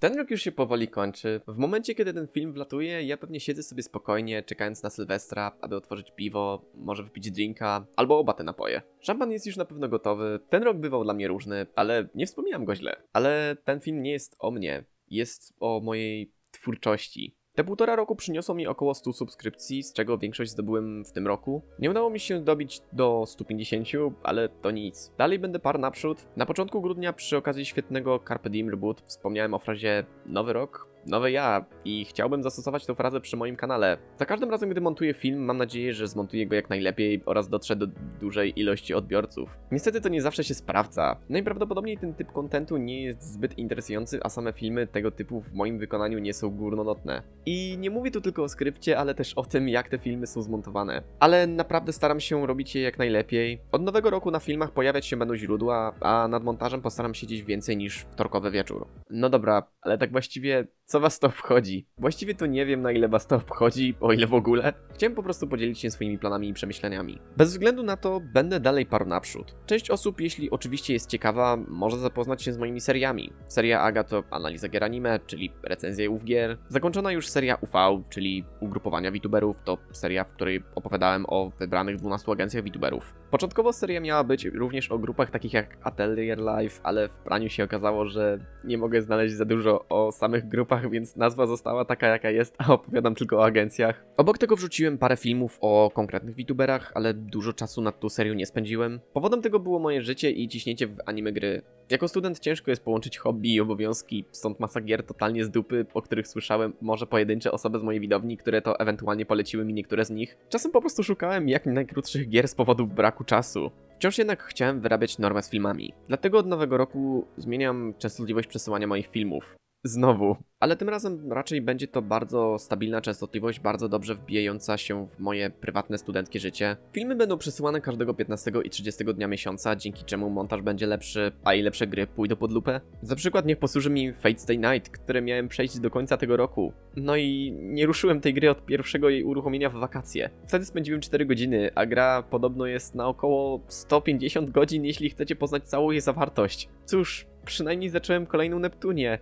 Ten rok już się powoli kończy. W momencie, kiedy ten film wlatuje, ja pewnie siedzę sobie spokojnie, czekając na Sylwestra, aby otworzyć piwo, może wypić drinka, albo oba te napoje. Szampan jest już na pewno gotowy. Ten rok bywał dla mnie różny, ale nie wspominam go źle. Ale ten film nie jest o mnie, jest o mojej twórczości. Te półtora roku przyniosło mi około 100 subskrypcji, z czego większość zdobyłem w tym roku. Nie udało mi się dobić do 150, ale to nic. Dalej będę par naprzód. Na początku grudnia przy okazji świetnego Carpe Diem Reboot wspomniałem o frazie nowy rok, nowe ja i chciałbym zastosować tę frazę przy moim kanale. Za każdym razem, gdy montuję film, mam nadzieję, że zmontuję go jak najlepiej oraz dotrze do dużej ilości odbiorców. Niestety to nie zawsze się sprawdza. Najprawdopodobniej ten typ kontentu nie jest zbyt interesujący, a same filmy tego typu w moim wykonaniu nie są górnolotne. I nie mówię tu tylko o skrypcie, ale też o tym, jak te filmy są zmontowane. Ale naprawdę staram się robić je jak najlepiej. Od nowego roku na filmach pojawiać się będą źródła, a nad montażem postaram się siedzieć więcej niż wtorkowy wieczór. No dobra, ale tak właściwie co was to obchodzi? Właściwie to nie wiem na ile was to obchodzi, o ile w ogóle. Chciałem po prostu podzielić się swoimi planami i przemyśleniami. Bez względu na to będę dalej parł naprzód. Część osób, jeśli oczywiście jest ciekawa, może zapoznać się z moimi seriami. Seria Aga to analiza gier anime, czyli recenzje ów gier. Zakończona już seria UV, czyli ugrupowania VTuberów, to seria, w której opowiadałem o wybranych 12 agencjach VTuberów. Początkowo seria miała być również o grupach takich jak Atelier Life, ale w praniu się okazało, że nie mogę znaleźć za dużo o samych grupach, więc nazwa została taka jaka jest, a opowiadam tylko o agencjach. Obok tego wrzuciłem parę filmów o konkretnych VTuberach, ale dużo czasu nad tą serią nie spędziłem. Powodem tego było moje życie i ciśnięcie w anime gry. Jako student ciężko jest połączyć hobby i obowiązki, stąd masa gier totalnie z dupy, o których słyszałem może pojedyncze osoby z mojej widowni, które to ewentualnie poleciły mi niektóre z nich. Czasem po prostu szukałem jak najkrótszych gier z powodu braku czasu. Wciąż jednak chciałem wyrabiać normę z filmami. Dlatego od nowego roku zmieniam częstotliwość przesyłania moich filmów. Znowu. Ale tym razem raczej będzie to bardzo stabilna częstotliwość, bardzo dobrze wbijająca się w moje prywatne studenckie życie. Filmy będą przesyłane każdego 15 i 30 dnia miesiąca, dzięki czemu montaż będzie lepszy, a i lepsze gry pójdą pod lupę. Za przykład niech posłuży mi Fate Stay Night, które miałem przejść do końca tego roku. No i nie ruszyłem tej gry od pierwszego jej uruchomienia w wakacje. Wtedy spędziłem 4 godziny, a gra podobno jest na około 150 godzin, jeśli chcecie poznać całą jej zawartość. Cóż, przynajmniej zacząłem kolejną Neptunię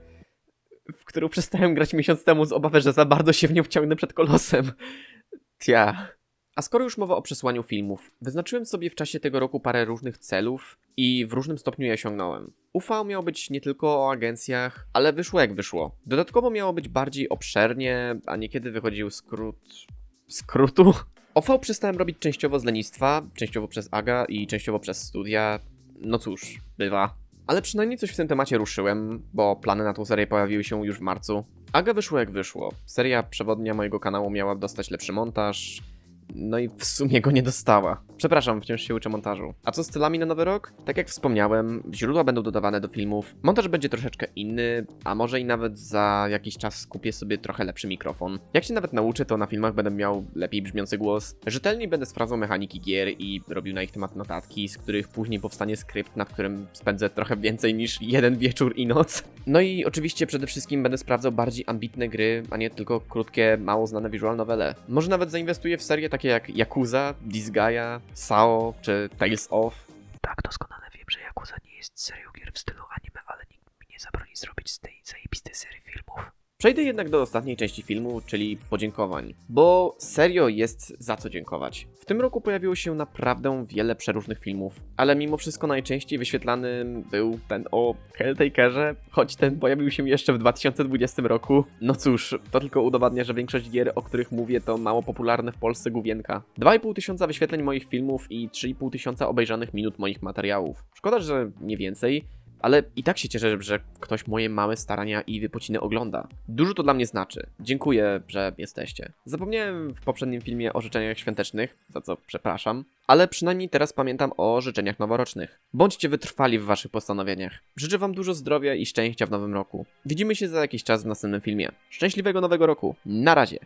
w którą przestałem grać miesiąc temu z obawy, że za bardzo się w nią wciągnę przed kolosem. Tia. A skoro już mowa o przesłaniu filmów, wyznaczyłem sobie w czasie tego roku parę różnych celów i w różnym stopniu je osiągnąłem. UV miał być nie tylko o agencjach, ale wyszło jak wyszło. Dodatkowo miało być bardziej obszernie, a niekiedy wychodził skrót... skrótu? OV przestałem robić częściowo z lenistwa, częściowo przez AGA i częściowo przez studia. No cóż, bywa. Ale przynajmniej coś w tym temacie ruszyłem, bo plany na tą serię pojawiły się już w marcu. Aga wyszło jak wyszło. Seria przewodnia mojego kanału miała dostać lepszy montaż, no i w sumie go nie dostała. Przepraszam, wciąż się uczę montażu. A co z stylami na nowy rok? Tak jak wspomniałem, źródła będą dodawane do filmów. Montaż będzie troszeczkę inny, a może i nawet za jakiś czas kupię sobie trochę lepszy mikrofon. Jak się nawet nauczę, to na filmach będę miał lepiej brzmiący głos. Rzetelniej będę sprawdzał mechaniki gier i robił na ich temat notatki, z których później powstanie skrypt, nad którym spędzę trochę więcej niż jeden wieczór i noc. No i oczywiście przede wszystkim będę sprawdzał bardziej ambitne gry, a nie tylko krótkie, mało znane visual novele. Może nawet zainwestuję w serie takie jak Yakuza, Disgaea, Sao czy Tales of. Tak, doskonale wiem, że Yakuza nie jest serią gier w stylu anime, ale nikt mi nie zabroni zrobić z tej zajebistej serii filmów. Przejdę jednak do ostatniej części filmu, czyli podziękowań, bo serio jest za co dziękować. W tym roku pojawiło się naprawdę wiele przeróżnych filmów, ale mimo wszystko najczęściej wyświetlany był ten o Helltakerze, choć ten pojawił się jeszcze w 2020 roku. No cóż, to tylko udowadnia, że większość gier, o których mówię, to mało popularne w Polsce główienka. 2,5 tysiąca wyświetleń moich filmów i 3,5 tysiąca obejrzanych minut moich materiałów. Szkoda, że nie więcej, ale i tak się cieszę, że ktoś moje małe starania i wypociny ogląda. Dużo to dla mnie znaczy. Dziękuję, że jesteście. Zapomniałem w poprzednim filmie o życzeniach świątecznych, za co przepraszam, ale przynajmniej teraz pamiętam o życzeniach noworocznych. Bądźcie wytrwali w waszych postanowieniach. Życzę wam dużo zdrowia i szczęścia w nowym roku. Widzimy się za jakiś czas w następnym filmie. Szczęśliwego nowego roku. Na razie.